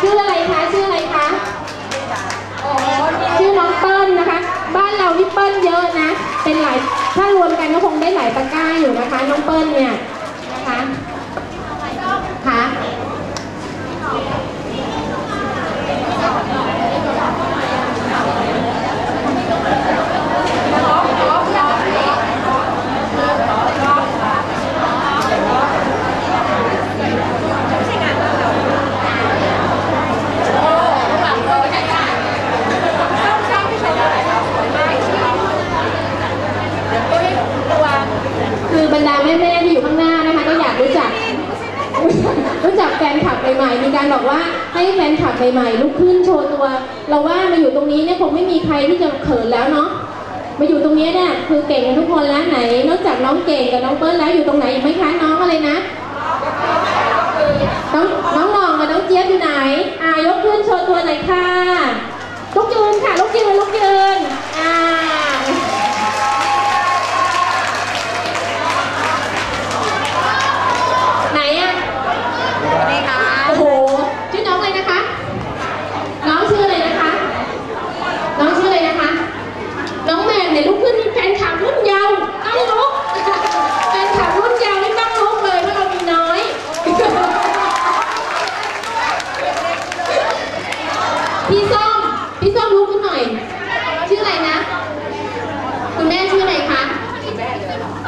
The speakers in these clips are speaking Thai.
ชื่ออะไรคะชื่ออะไรคะชื่อน้องเปิ้ลนะคะ บ้านเรานี่เปิ้ลเยอะนะ เป็นหลายถ้ารวมกันก็คงได้หลายตะกร้าอยู่นะคะ น้องเปิ้ลเนี่ยนะคะค่ะคือบรรดาแม่ๆที่อยู่ข้างหน้านะคะ ก็อยากรู้จัก รู้จักแฟนคลับ บอกว่าให้แฟนคลับใหม่ๆลุกขึ้นโชว์ตัว เราว่ามาอยู่ตรงนี้เนี่ยคงไม่มีใครที่จะเขินแล้วเนาะมาอยู่ตรงนี้เนี่ยคือเก่งกันทุกคนแล้วไหน นอกจากน้องเก่งกับน้องเปิ้ลแล้วอยู่ตรงไหนอีกไหมคะน้องอะไรนะน้องน้องหน่องกับน้องเจี๊ยบอยู่ไหนอ่ายกขึ้นโชว์ตัวหน่อยค่ะลุกยืนค่ะลุกยืนลุกยืนอ่า ไหนอะนี่ค่ะ โอ้โห ชื่อน้องอะไรนะคะ น้องชื่ออะไรนะคะ น้องชื่ออะไรนะคะ น้องแมนเนี่ยลุกขึ้นนี่แฟนคลับรุ่นเยาว์ต้องลุก แฟนคลับรุ่นเยาว์นี่ต้องลุกเลยเพราะเรามีน้อย พี่ส้ม พี่ส้มลุกขึ้นหน่อย ชื่ออะไรนะ คุณแม่ชื่ออะไรคะ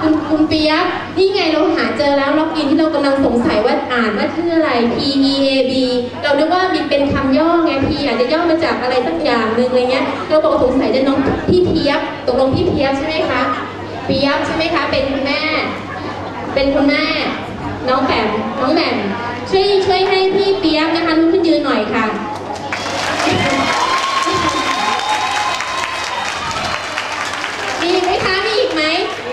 คุณคุณ เปียกนี่ไงเราหาเจอแล้วล็อกอินที่เรากำลังสงสัยว่าอ่านว่าชื่ออะไร P E A B เรานึกว่ามีเป็นคำย่อไง P อาจจะย่อมาจากอะไรสักอย่างหนึ่งอะไรเงี้ย เราบอกสงสัยจะน้องพี่เพียบตกลงพี่เพียบใช่ไหมคะเปียบใช่ไหมคะ เป็นคุณแม่ เป็นคุณแม่ น้องแปมน้องแหม่มช่วยช่วยให้พี่เปียบนะคะลุกขึ้นยืนหน่อยค่ะมีอีกไหมคะมีอีกไหม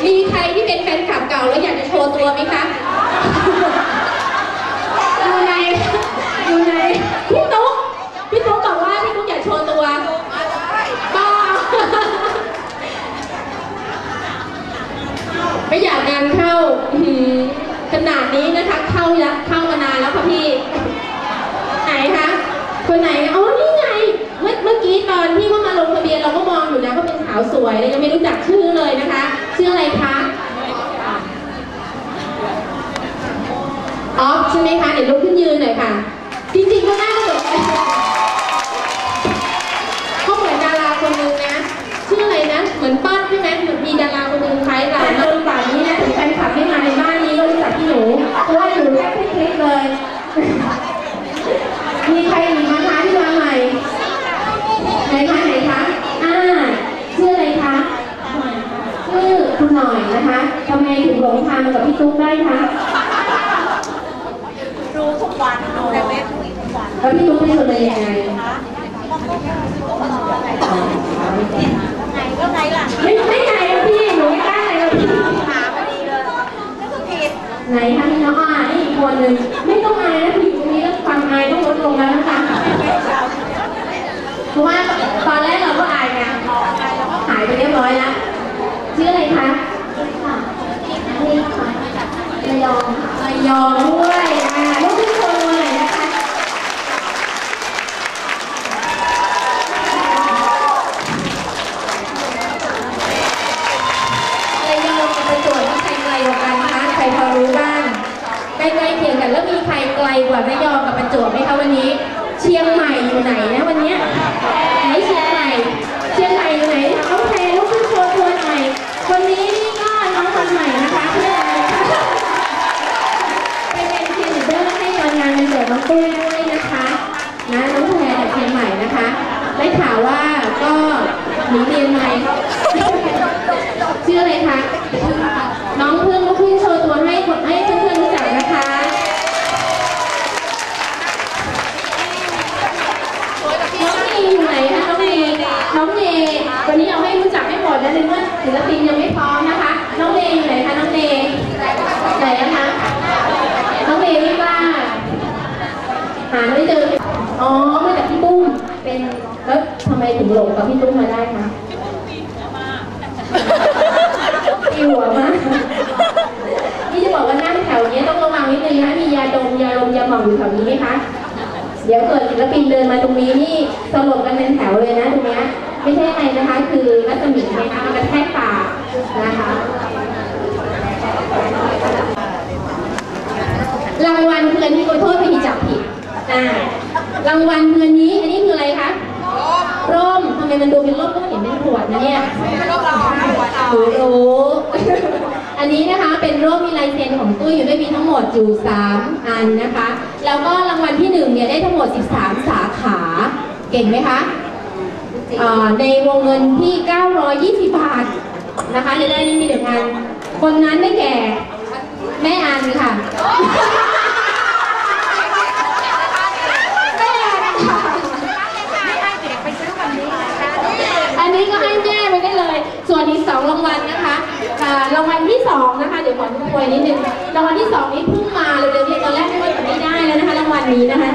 มีใครที่เป็นแฟนคลับเก่าแล้วอยากจะโชว์ตัวไหมคะอยู่ไหนอยู่ไหนพี่ตุ๊กพี่ตุ๊กบอกว่าพี่ตุ๊กอยากโชว์ตัวบ้าไม่อยากงานเข้าขนาดนี้นะคะ เข้ายัเข้ามานานแล้วค่ะพี่ ไหนคะ คนไหนอ๋อ มีใครอีกไหมคะที่มาใหม่ไหนคะไหนคะอ่าชื่ออะไรคะชื่อคุณหน่อยนะคะทำไมถึงหลงทางกับพี่ตุ๊กได้คะดูทุกวันดูในเว็บทุกวันแล้วพี่ตุ๊กเป็นคนเลยยังไงไงก็ไงล่ะไม่ไม่ไงอะพี่หนูไม่กล้าไงอะพี่หาพอดีเลยนั่นก็ผิดไหนคะมีน้องอายอีก คนหนึ่งไม่ต้องอายนะผู้หญิงนนี้แล้วความอายต้องลดลงแล้วนะคะเพราะว่าตอนแรกเราก็อายไงหายไปเรียบร้อยแล้วชื่ออะไรคะค่ะนี่ค่ะระยองระยองด้วยอ่าลูกขึ้นโชว์หน่อยนะคะระยองกับประจวบว่ใครไกลกว่ากันคะใครพอรู้บ้าง ใกล้ๆเคียงกันแล้วมีใครไกลกว่าระยองกับประจวบไหมคะวันนี้ เชียงใหม่อยู่ไหนนะวันนี้ไหนเชียงใหม่เชียงใหม่อยู่ไหนน้องแพรลูกขึ้นโชว์ตัวหน่อยคนนี้นี่ก็น้องคนใหม่นะคะเพื่อนไปเป็นเชียร์ลีดเดอร์ให้ตอนงานวันเกิดน้องตุ้ยด้วยนะคะนะน้องแพรจากเชียงใหม่นะคะได้ข่าวว่าก็หนีเรียนใหม่ชื่ออะไรคะน้องเพื่อนลูกขึ้นโชว์ตัวให้คนให้เพื่อนๆรู้จักนะคะ น้องเนยอยู่ไหนคะน้องเนย น้องเนวันนี้เอาให้รู้จักให้หมดนะในเมื่อศิลปินยังไม่พร้อมนะคะ น้องเนอยู่ไหนคะน้องเนไหนอะคะน้องเนไม่กล้าหาไม่เจออ๋อมาจากพี่ปุ้มเป็นแล้วทำไมถึงหลงกับพี่ตุ้มมาได้คะมีหัวมากนี่จะบอกว่านั่งแถวนี้ต้องระวังนิดนึงนะมียาดมยาลมยาหม่องอยู่แถวนี้ไหมคะเดี๋ยวเกิดศิลปินเดินมาตรงนี้นี่สลบกันเป็นแถวเลยนะตรงเนี้ย ไม่ใช่อะไรนะคะ คือรัศมีนะคะมันกระแทกปากนะคะรางวัลคืออันนี้ขอโทษไปที่จับผิดอ่ารางวัลคืออันนี้ อันนี้คืออะไรคะร่มทำไมมันดูเป็นร่มก็เห็นเป็นขวดนะเนี่ยรู้รู้อันนี้นะคะเป็นร่มมีลายเซ็นของตุ้ยอยู่ด้วยมีทั้งหมดอยู่ 3 อันนะคะ แล้วก็รางวัลที่1เนี่ยได้ทั้งหมด 13 สาขา เก่งไหมคะ ในวงเงินที่ 920 บาทนะคะจะได้นี่มีหนึ่งอันคนนั้นได้แก่แม่อันค่ะแม่อันค่ะอันนี้ก็ให้แม่ไปได้เลย ส่วนอีกสองรางวัลนะคะอ่ารางวัลที่สองนะคะ เดี๋ยวขอทุกคนนิดนึง รางวัลที่สองนี้เพิ่งมาเร็วๆนี้ตอนแรกไม่ว่าจะไม่ได้แล้วนะคะรางวัลนี้นะคะ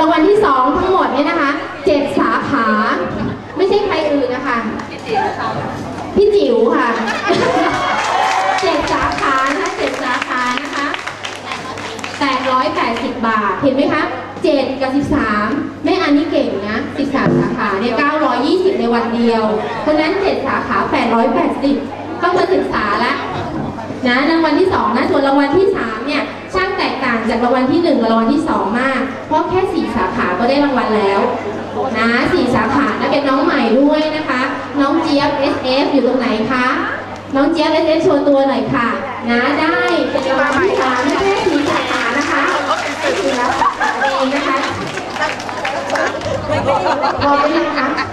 รางวัลที่สองทั้งหมดเนี่ยนะคะเจ็ดสาขา ไม่ใช่ใครอื่นนะคะ พี่จิ๋วค่ะ เจ็ดสาขานะคะเจ็ดสาขานะคะ 880 บาท เห็นไหมคะ 7 กับ 13 แม่อันนี้เก่งนะ 13 สาขาเนี่ย 920 ในวันเดียว เพราะนั้น 7 สาขา 880 ต้องมาศึกษาละนะรางวัลที่ 2 นะ ส่วนรางวัลที่ 3 เนี่ย ช่างแตกต่างจากรางวัลที่ 1 กับรางวัลที่ 2 มาก เพราะแค่ 4 สาขาก็ได้รางวัลแล้วนะ4สาขาและเป็นน้องใหม่ด้วยนะคะ น้องเจี๊ยบ SF อยู่ตรงไหนคะ น้องเจี๊ยบ SF โชว์ตัวหน่อยค่ะ นะได้เป็นรางวัลที่สามแค่สี่สาขานะคะ สี่แล้ว